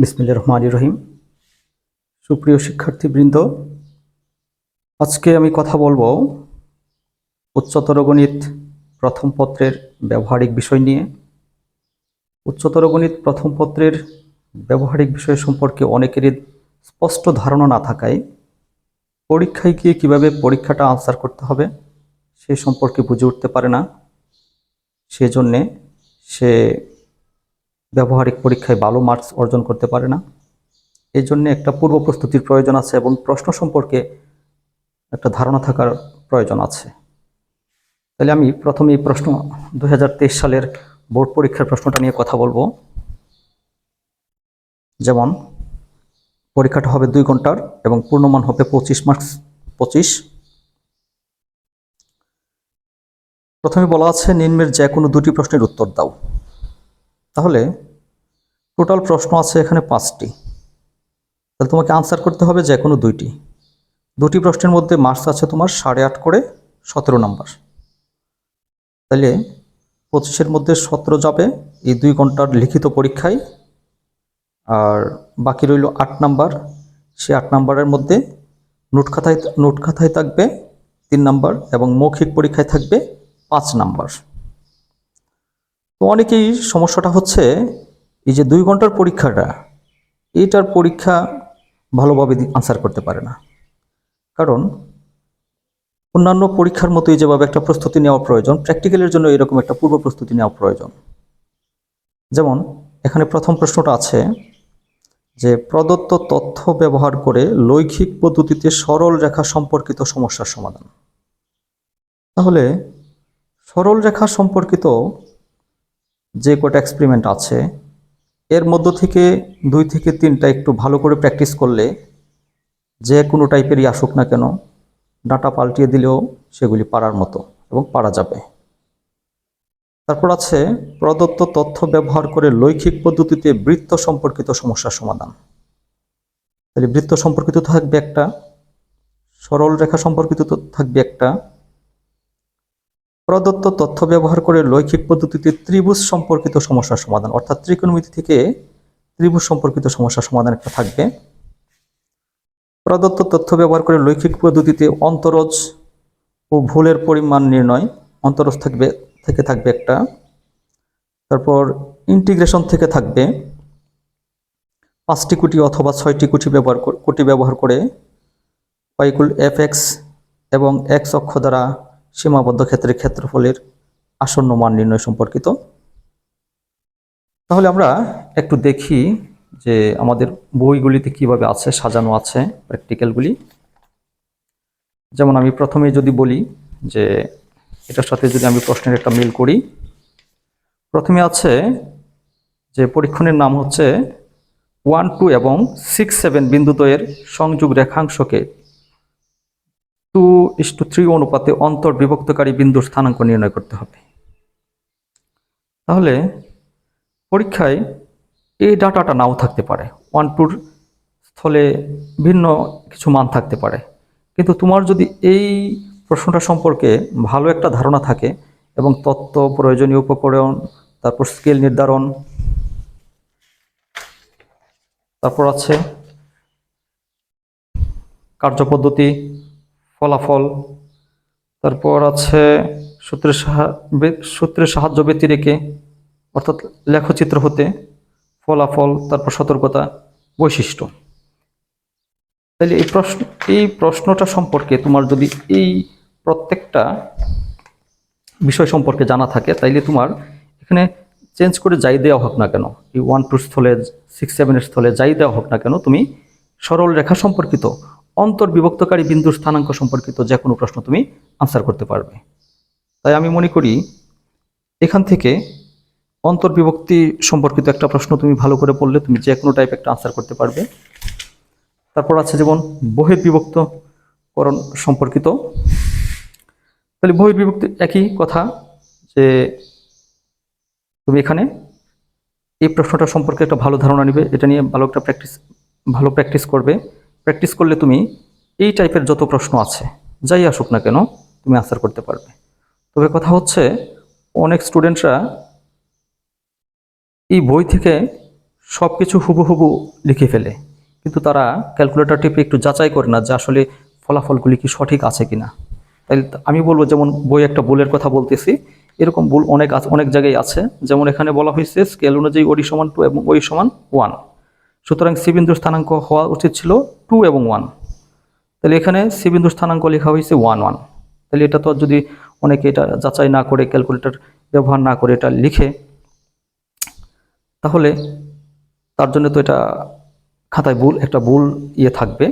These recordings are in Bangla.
বিসমিল্লা রহমান রহিম। সুপ্রিয় শিক্ষার্থীবৃন্দ, আজকে আমি কথা বলব উচ্চতর গণিত প্রথম পত্রের ব্যবহারিক বিষয় নিয়ে। উচ্চতর গণিত প্রথম পত্রের ব্যবহারিক বিষয় সম্পর্কে অনেকেরই স্পষ্ট ধারণা না থাকায় পরীক্ষায় গিয়ে কীভাবে পরীক্ষাটা আনসার করতে হবে সে সম্পর্কে বুঝে উঠতে পারে না। সেজন্যে সে ব্যবহারিক পরীক্ষায় ভালো মার্কস অর্জন করতে পারে না। এই জন্য একটা পূর্ব প্রস্তুতির প্রয়োজন আছে এবং প্রশ্ন সম্পর্কে একটা ধারণা থাকার প্রয়োজন আছে। তাহলে আমি প্রথমে এই প্রশ্ন দু হাজার তেইশ সালের বোর্ড পরীক্ষার প্রশ্নটা নিয়ে কথা বলব। যেমন, পরীক্ষাটা হবে দুই ঘণ্টার এবং পূর্ণমান হবে পঁচিশ মার্কস পঁচিশ। প্রথমে বলা আছে নিম্নের যে কোনো দুটি প্রশ্নের উত্তর দাও। তাহলে টোটাল প্রশ্ন আছে এখানে পাঁচটি। তাহলে তোমাকে আনসার করতে হবে যে কোনো দুইটি। দুটি প্রশ্নের মধ্যে মার্কস আছে তোমার সাড়ে আট করে সতেরো নাম্বার তাহলে পঁচিশের মধ্যে সতেরো যাবে এই দুই ঘণ্টার লিখিত পরীক্ষায়। আর বাকি রইল আট নাম্বার সে আট নাম্বারের মধ্যে নোট খাতায় নোট খাতায় থাকবে তিন নাম্বার এবং মৌখিক পরীক্ষায় থাকবে পাঁচ নাম্বার তো অনেকেই সমস্যাটা হচ্ছে এই যে দুই ঘণ্টার পরীক্ষাটা, এটার পরীক্ষা ভালোভাবে আনসার করতে পারে না। কারণ অন্যান্য পরীক্ষার মতোই যেভাবে একটা প্রস্তুতি নেওয়া প্রয়োজন প্র্যাকটিক্যালের জন্য এরকম একটা পূর্ব প্রস্তুতি নেওয়া প্রয়োজন। যেমন, এখানে প্রথম প্রশ্নটা আছে যে প্রদত্ত তথ্য ব্যবহার করে লৈখিক পদ্ধতিতে সরল রেখা সম্পর্কিত সমস্যার সমাধান। তাহলে সরল রেখা সম্পর্কিত যে কটা এক্সপেরিমেন্ট আছে, এর মধ্য থেকে দুই থেকে তিনটা একটু ভালো করে প্র্যাকটিস করলে যে কোনো টাইপেরই আসুক না কেন, ডাটা পাল্টিয়ে দিলেও সেগুলি পারার মতো এবং পারা যাবে। তারপর আছে প্রদত্ত তথ্য ব্যবহার করে লৈখিক পদ্ধতিতে বৃত্ত সম্পর্কিত সমস্যার সমাধান। তাহলে বৃত্ত সম্পর্কিত থাকবে একটা, সরল রেখা সম্পর্কিত থাকবে একটা প্রদত্ত তথ্য ব্যবহার করে লৈখিক পদ্ধতিতে ত্রিভুজ সম্পর্কিত সমস্যার সমাধান, অর্থাৎ ত্রিকোণমিতি থেকে ত্রিভুজ সম্পর্কিত সমস্যার সমাধান একটা থাকবে। প্রদত্ত তথ্য ব্যবহার করে লৈখিক পদ্ধতিতে অন্তরজ ও ভুলের পরিমাণ নির্ণয়, অন্তরজ থাকবে, থেকে থাকবে একটা। তারপর ইন্টিগ্রেশন থেকে থাকবে পাঁচটি কুটি অথবা ছয়টি কুটি ব্যবহার কুটি ব্যবহার করে পাইকুল এফ এক্স এবং এক্স অক্ষ দ্বারা সীমাবদ্ধ ক্ষেত্রে ক্ষেত্রফলের আসন্ন মান নির্ণয় সম্পর্কিত। তাহলে আমরা একটু দেখি যে আমাদের বইগুলিতে কীভাবে আছে, সাজানো আছে প্র্যাকটিক্যালগুলি যেমন আমি প্রথমে যদি বলি যে এটার সাথে যদি আমি প্রশ্নের একটা মিল করি, প্রথমে আছে যে পরীক্ষণের নাম হচ্ছে ওয়ান, টু এবং সিক্স, সেভেন বিন্দুদ্বয়ের সংযোগ রেখাংশকে টু ইস টু থ্রি অনুপাতে অন্তর বিভক্তকারী বিন্দুর স্থানাঙ্ক নির্ণয় করতে হবে তাহলে পরীক্ষায় এই ডাটাটা নাও থাকতে পারে ওয়ান টুর স্থলে ভিন্ন কিছু মান থাকতে পারে কিন্তু তোমার যদি এই প্রশ্নটা সম্পর্কে ভালো একটা ধারণা থাকে এবং তত্ত্ব প্রয়োজনীয় উপকরণ তারপর স্কেল নির্ধারণ তারপর আছে কার্যপদ্ধতি ফলাফল। তারপর আছে সূত্রের সূত্রের সাহায্য ব্যতিরেকে অর্থাৎ লেখচিত্র হতে ফলাফল, তারপর সতর্কতা বৈশিষ্ট্য। তাহলে এই প্রশ্ন, এই প্রশ্নটা সম্পর্কে তোমার যদি এই প্রত্যেকটা বিষয় সম্পর্কে জানা থাকে, তাইলে তোমার এখানে চেঞ্জ করে যাই দেওয়া হোক না কেন, এই ওয়ান টু স্থলে, সিক্স সেভেনের স্থলে যাই দেওয়া হোক না কেন, তুমি সরল রেখা সম্পর্কিত অন্তর্বিভক্তকারী বিন্দুর স্থানাঙ্ক সম্পর্কিত যে কোনো প্রশ্ন তুমি আনসার করতে পারবে। তাই আমি মনে করি এখান থেকে অন্তর্বিভক্তি সম্পর্কিত একটা প্রশ্ন তুমি ভালো করে পড়লে তুমি যে কোনো টাইপ একটা আনসার করতে পারবে। তারপর আছে যেমন বহির্বিভক্তকরণ সম্পর্কিত। তাহলে বহির্বিভক্তি একই কথা যে তুমি এখানে এই প্রশ্নটা সম্পর্কে একটা ভালো ধারণা নেবে, এটা নিয়ে ভালো একটা প্র্যাকটিস ভালো প্র্যাকটিস করবে। প্র্যাকটিস করলে তুমি এই টাইপের যত প্রশ্ন আছে, যাই আসুক না কেন, তুমি আনসার করতে পারবে। তবে কথা হচ্ছে, অনেক স্টুডেন্টরা এই বই থেকে সব কিছু হুবহুবু লিখে ফেলে। কিন্তু তারা ক্যালকুলেটর টিপে একটু যাচাই করে না যে আসলে ফলাফলগুলি কি সঠিক আছে কিনা। তাই আমি বলব যেমন বই একটা ভুলের কথা বলতেছি, এরকম ভুল অনেক অনেক জায়গায় আছে। যেমন এখানে বলা হয়েছে স্কেল অনুযায়ী ওডি সমান টু এবং ওই সমান ওয়ান সুতরাং সি বিন্দুর স্থানাঙ্ক হওয়া উচিত ছিল টু এবং ওয়ান তাহলে এখানে সি স্থানাঙ্ক লেখা হয়েছে ওয়ান ওয়ান তাহলে এটা তো যদি অনেকে এটা যাচাই না করে ক্যালকুলেটর ব্যবহার না করে এটা লিখে, তাহলে তার জন্য তো এটা খাতায় ভুল, একটা ভুল ইয়ে থাকবে।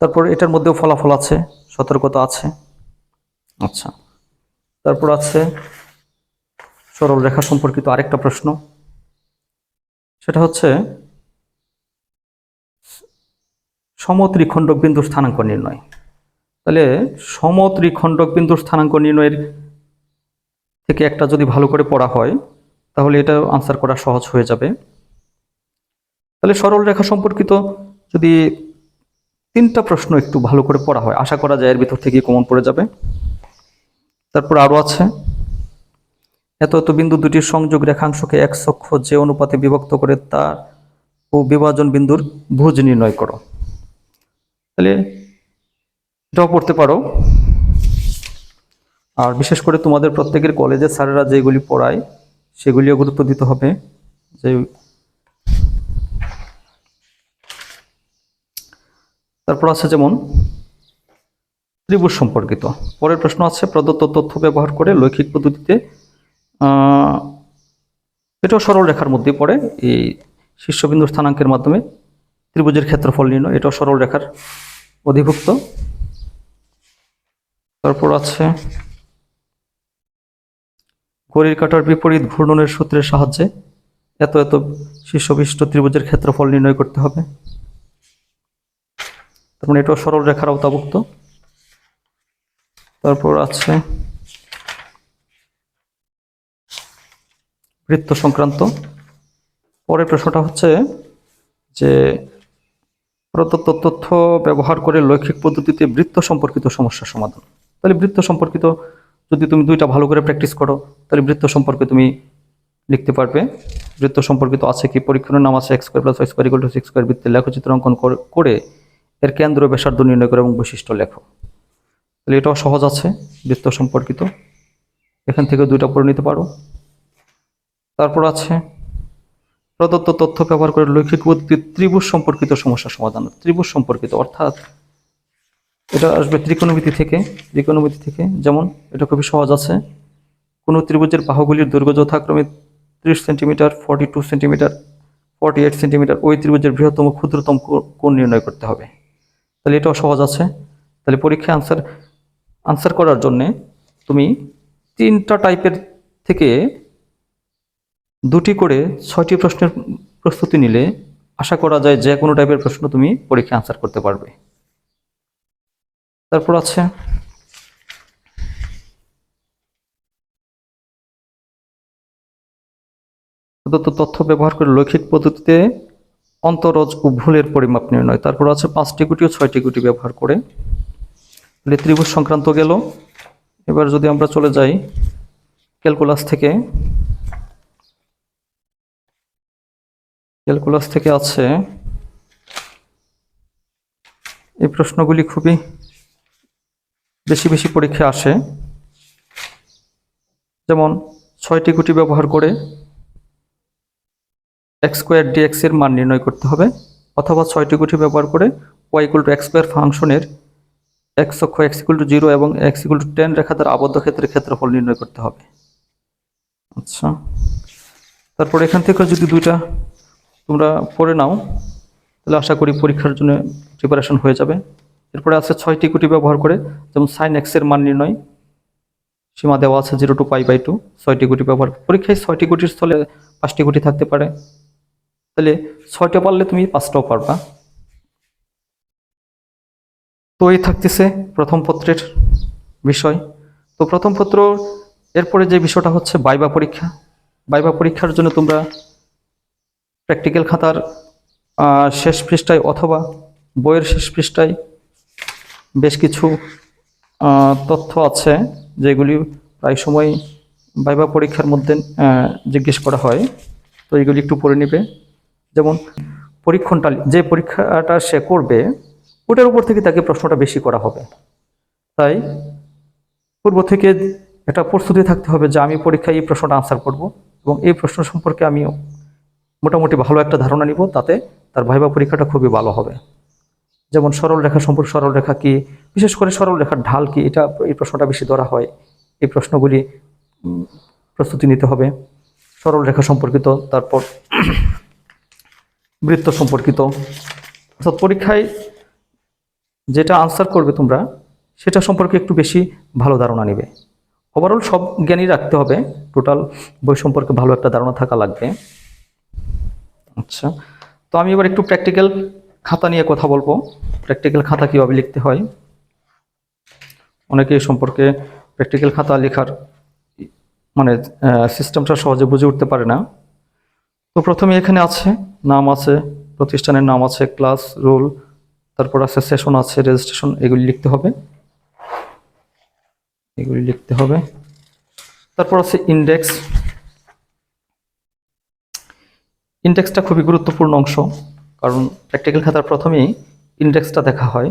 তারপর এটার মধ্যেও ফলাফল আছে, সতর্কতা আছে। আচ্ছা। তারপর আছে সরল রেখা সম্পর্কিত আরেকটা প্রশ্ন। সেটা হচ্ছে সমত্রিখণ্ডক বিন্দুর স্থানাঙ্ক নির্ণয়। তাহলে সমত্রিখণ্ডক বিন্দুর স্থানাঙ্ক নির্ণয়ের থেকে একটা যদি ভালো করে পড়া হয়, তাহলে এটা আনসার করা সহজ হয়ে যাবে। তাহলে সরল রেখা সম্পর্কিত যদি তিনটা প্রশ্ন একটু ভালো করে পড়া হয়, আশা করা যায় এর ভিতর থেকে কমন পড়ে যাবে। তারপর আরও আছে। এত এত বিন্দু দুটির সংযোগ রেখাংশকে এক সক্ষ যে অনুপাতে বিভক্ত করে তার ও বিভাজন বিন্দুর ভুজ নির্ণয় করো। তাহলে এটাও পড়তে পারো। আর বিশেষ করে তোমাদের প্রত্যেকের কলেজের স্যারেরা যেগুলি পড়ায়, সেগুলিও গুরুত্ব দিতে হবে। যে তারপর আছে যেমন, ত্রিভুজ সম্পর্কিত। পরের প্রশ্ন আছে, প্রদত্ত তথ্য ব্যবহার করে লৈখিক পদ্ধতিতে এটাও সরল রেখার মধ্যে পড়ে। এই শীর্ষবিন্দু স্থানাঙ্কের মাধ্যমে ত্রিভুজের ক্ষেত্রফল নির্ণয়, এটাও সরল রেখার অধিভুক্ত। তারপর আছে, ঘড়ির কাঁটার বিপরীত ঘূর্ণনের সূত্রের সাহায্যে এত এত শীর্ষবিষ্ট ত্রিভুজের ক্ষেত্রফল নির্ণয় করতে হবে। তারপর এটাও সরল রেখার আওতাভুক্ত। তারপর আছে বৃত্ত সংক্রান্ত পরের প্রশ্নটা হচ্ছে যে প্রদত্ত তথ্য ব্যবহার করে লৈখিক পদ্ধতিতে বৃত্ত সম্পর্কিত সমস্যার সমাধান। তাহলে বৃত্ত সম্পর্কিত যদি তুমি দুইটা ভালো করে প্র্যাকটিস করো, তাহলে বৃত্ত সম্পর্কে তুমি লিখতে পারবে। বৃত্ত সম্পর্কিত আছে কি? পরীক্ষণের নাম আছে X square plus Y square equal to six square বৃত্তের লেখচিত্র অঙ্কন করে এর কেন্দ্র ব্যাসার্ধ নির্ণয় করে এবং বৈশিষ্ট্য লেখো। তাহলে এটাও সহজ আছে বৃত্ত সম্পর্কিত। এখান থেকে দুইটা পড়ে নিতে পারো। তারপর আছে প্রদত্ত তথ্য ব্যবহার করে লৈখিক পদ্ধতি ত্রিভুজ সম্পর্কিত সমস্যা সমাধান, ত্রিভুজ সম্পর্কিত, অর্থাৎ এটা আসবে ত্রিকোণমিতি থেকে ত্রিকোণমিতি থেকে, যেমন এটা খুবই সহজ আছে। কোনো ত্রিভুজের বাহুগুলির দৈর্ঘ্য যথাক্রমে ত্রিশ centimetre forty two centimetre forty eight centimetre, ওই ত্রিভুজের বৃহত্তম, ক্ষুদ্রতম কোণ নির্ণয় করতে হবে। তাহলে এটাও সহজ আছে। তাহলে পরীক্ষায় আনসার আনসার করার জন্যে তুমি তিনটা টাইপের থেকে দুটি করে ছয়টি প্রশ্নের প্রস্তুতি নিলে আশা করা যায় যে কোনো টাইপের প্রশ্ন তুমি পরীক্ষায় আনসার করতে পারবে। তারপর আছে তথ্য ব্যবহার করে লৈখিক পদ্ধতিতে অন্তরজ ও ভুলের পরিমাপ নির্ণয়। তারপর আছে পাঁচটি গুটি ও ছয়টি গুটি ব্যবহার করে। ত্রিভুজ সংক্রান্ত গেল। এবার যদি আমরা চলে যাই ক্যালকুলাস থেকে ক্যালকুলাস থেকে আছে। এই প্রশ্নগুলি খুবই বেশি বেশি পরীক্ষা আসে। যেমন, ছয়টি গুটি ব্যবহার করে এক্স স্কোয়ার ডিএক্স এর মান নির্ণয় করতে হবে, অথবা ছয়টি গুটি ব্যবহার করে Y equal to X square ফাংশনের এক্স অক্ষ এক্স ইকুয়াল টু জিরো এবং এক্স ইকুয়াল টু টেন রেখা দ্বারা আবদ্ধ ক্ষেত্রের ক্ষেত্রফল নির্ণয় করতে হবে। আচ্ছা। তারপর এখান থেকে যদি দুইটা তোমরা পড়ে নাও। তাহলে আশা করি পরীক্ষার জন্য প্রিপারেশন হয়ে যাবে। এরপরে আছে ছয়টি গুটি ব্যবহার করে, যেমন সাইন এক্সের মান নির্ণয়। সীমা দেওয়া আছে zero to pi by two ছয়টি গুটি ব্যবহার। পরীক্ষায় ছয়টি গুটির স্থলে পাঁচটি গুটি থাকতে পারে। তাহলে ছয়টা পারলে তুমি পাঁচটাও পারবা। তো এই থাকতেছে প্রথম পত্রের বিষয়। তো প্রথম পত্র, এরপরে যে বিষয়টা হচ্ছে বাইবা পরীক্ষা। বাইবা পরীক্ষার জন্য তোমরা প্র্যাকটিক্যাল খাতার শেষ পৃষ্ঠায় অথবা বইয়ের শেষ পৃষ্ঠায় বেশ কিছু তথ্য আছে, যেগুলি প্রায় সময় ভাইবা পরীক্ষার মধ্যে জিজ্ঞেস করা হয়। তো এগুলি একটু পড়ে নেবে। যেমন, পরীক্ষণটা, যে পরীক্ষাটা সে করবে, ওটার উপর থেকে তাকে প্রশ্নটা বেশি করা হবে। তাই, পূর্ব থেকে একটা প্রস্তুতি থাকতে হবে যে আমি পরীক্ষায় এই প্রশ্নটা আনসার করব এবং এই প্রশ্ন সম্পর্কে আমি মোটামুটি ভালো একটা ধারণা নিব তাতে তার ভাইবা পরীক্ষাটা খুবই ভালো হবে। যেমন সরল রেখা সম্পর্কে সরল রেখা কি? বিশেষ করে সরল রেখার ঢাল কি? এটা এই প্রশ্নটা বেশি ধরা হয়। এই প্রশ্নগুলি প্রস্তুতি নিতে হবে। সরল রেখা সম্পর্কিত, তারপর বৃত্ত সম্পর্কিত। অর্থাৎ পরীক্ষায় যেটা আনসার করবে তোমরা, সেটা সম্পর্কে একটু বেশি ভালো ধারণা নেবে। ওভারঅল সব জ্ঞানই রাখতে হবে। টোটাল বই সম্পর্কে ভালো একটা ধারণা থাকা লাগবে। আচ্ছা। তো আমি এবার একটু প্র্যাকটিক্যাল খাতা নিয়ে কথা বলব। প্র্যাকটিক্যাল খাতা কীভাবে লিখতে হয়? অনেকে সম্পর্কে প্র্যাকটিক্যাল খাতা লেখার মানে সিস্টেমটা সহজে বুঝে উঠতে পারে না। তো প্রথমে এখানে আছে, নাম আছে, প্রতিষ্ঠানের নাম আছে ক্লাস রোল তারপর আছে সেশন আছে রেজিস্ট্রেশন এগুলি লিখতে হবে। এগুলি লিখতে হবে। তারপর আছে ইন্ডেক্স ইন্ডেক্সটা খুবই গুরুত্বপূর্ণ অংশ, কারণ প্র্যাকটিক্যাল খাতার প্রথমেই ইন্ডেক্সটা দেখা হয়।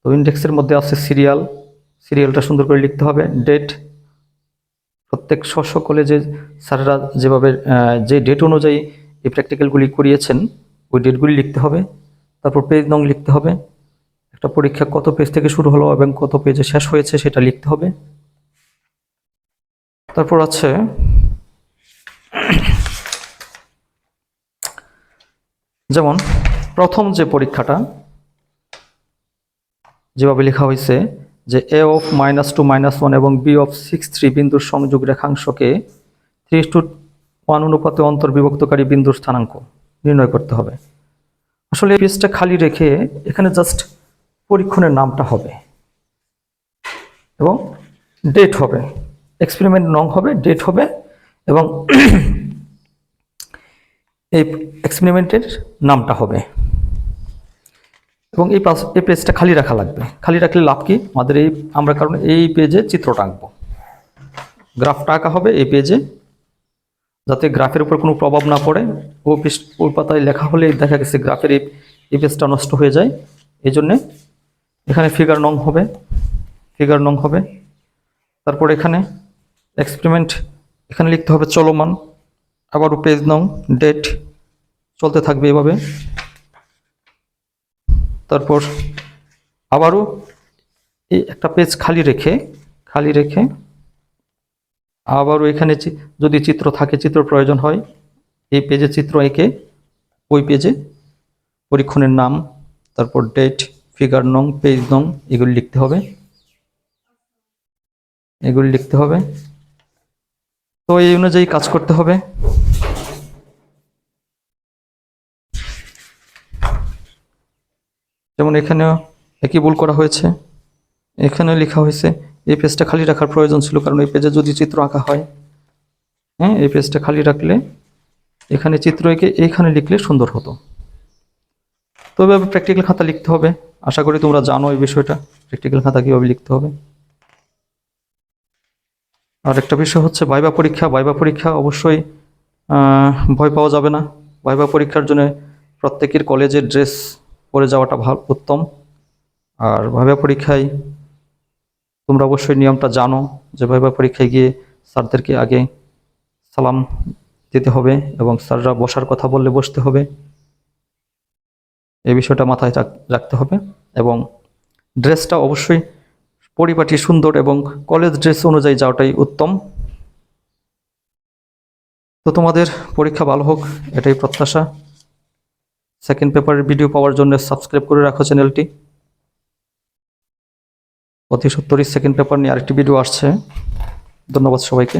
তো ইন্ডেক্সের মধ্যে আছে সিরিয়াল সিরিয়ালটা সুন্দর করে লিখতে হবে ডেট প্রত্যেক স্ব কলেজে স্যারেরা যেভাবে যে ডেট অনুযায়ী এই প্র্যাকটিক্যালগুলি করিয়েছেন, ওই ডেটগুলি লিখতে হবে। তারপর পেজ নং লিখতে হবে। একটা পরীক্ষা কত পেজ থেকে শুরু হলো এবং কত পেজে শেষ হয়েছে সেটা লিখতে হবে। তারপর আছে যেমন প্রথম যে পরীক্ষাটা, যেভাবে লেখা হয়েছে যে A of minus two minus one এবং বি অফ সিক্স থ্রি বিন্দুর সংযোগ রেখাংশকে থ্রি টু ওয়ান অনুপাতে অন্তর্বিভক্তকারী বিন্দুর স্থানাঙ্ক নির্ণয় করতে হবে। আসলে পেজটা খালি রেখে এখানে জাস্ট পরীক্ষণের নামটা হবে এবং ডেট হবে। এক্সপেরিমেন্ট নং হবে ডেট হবে এবং এই এক্সপেরিমেন্টের নামটা হবে। এবং এই এই পেজটা খালি রাখা লাগবে। খালি রাখলে লাভ কি? আমাদের এই, আমরা কারণ এই পেজে চিত্রটা আঁকবো। গ্রাফটা আঁকা হবে এই পেজে যাতে গ্রাফের উপর কোনো প্রভাব না পড়ে। ও পৃষ্ঠ ওই পাতায় লেখা হলে দেখা গেছে গ্রাফের এই এই পেজটা নষ্ট হয়ে যায়। এই জন্যে এখানে ফিগার নং হবে ফিগার নং হবে। তারপর এখানে এক্সপেরিমেন্ট এখানে লিখতে হবে চলমান। আবারও পেজ নং ডেট চলতে থাকবে এভাবে। তারপর আবারও একটা পেজ খালি রেখে খালি রেখে আবারও এখানে যদি চিত্র থাকে চিত্র প্রয়োজন হয়, এই পেজে চিত্র এঁকে ওই পেজে পরীক্ষণের নাম, তারপর ডেট ফিগার নং পেজ নং, এগুলি লিখতে হবে। এগুলি লিখতে হবে। তো এই অনুযায়ী কাজ করতে হবে। যেমন এখানেও একই ভুল করা হয়েছে। এখানেও লেখা হয়েছে, এই পেজটা খালি রাখার প্রয়োজন ছিল, কারণ এই পেজে যদি চিত্র আঁকা হয় হ্যাঁ এই পেজটা খালি রাখলে, এখানে চিত্র এঁকে এইখানে লিখলে সুন্দর হতো। তবে প্র্যাকটিক্যাল খাতা লিখতে হবে। আশা করি তোমরা জানো এই বিষয়টা। প্র্যাকটিক্যাল খাতা কীভাবে লিখতে হবে। আর একটা বিষয় হচ্ছে ভাইবা পরীক্ষা। ভাইবা পরীক্ষা অবশ্যই ভয় পাওয়া যাবে না। ভাইবা পরীক্ষার জন্য প্রত্যেকের কলেজের ড্রেস পরে যাওয়াটা ভালো, উত্তম। আর ভাইবা পরীক্ষায় তোমরা অবশ্যই নিয়মটা জানো যে ভাইবা পরীক্ষায় গিয়ে স্যারদেরকে আগে সালাম দিতে হবে এবং স্যাররা বসার কথা বললে বসতে হবে। এই বিষয়টা মাথায় রাখতে হবে এবং ড্রেসটা অবশ্যই পরিপাটি সুন্দর এবং কলেজ ড্রেস অনুযায়ী যাওয়াটাই উত্তম। তো তোমাদের পরীক্ষা ভালো হোক, এটাই প্রত্যাশা। সেকেন্ড পেপারের ভিডিও পাওয়ার জন্য সাবস্ক্রাইব করে রাখো চ্যানেলটি অতি সত্তরই সেকেন্ড পেপার নিয়ে আরেকটি ভিডিও আসছে। ধন্যবাদ সবাইকে।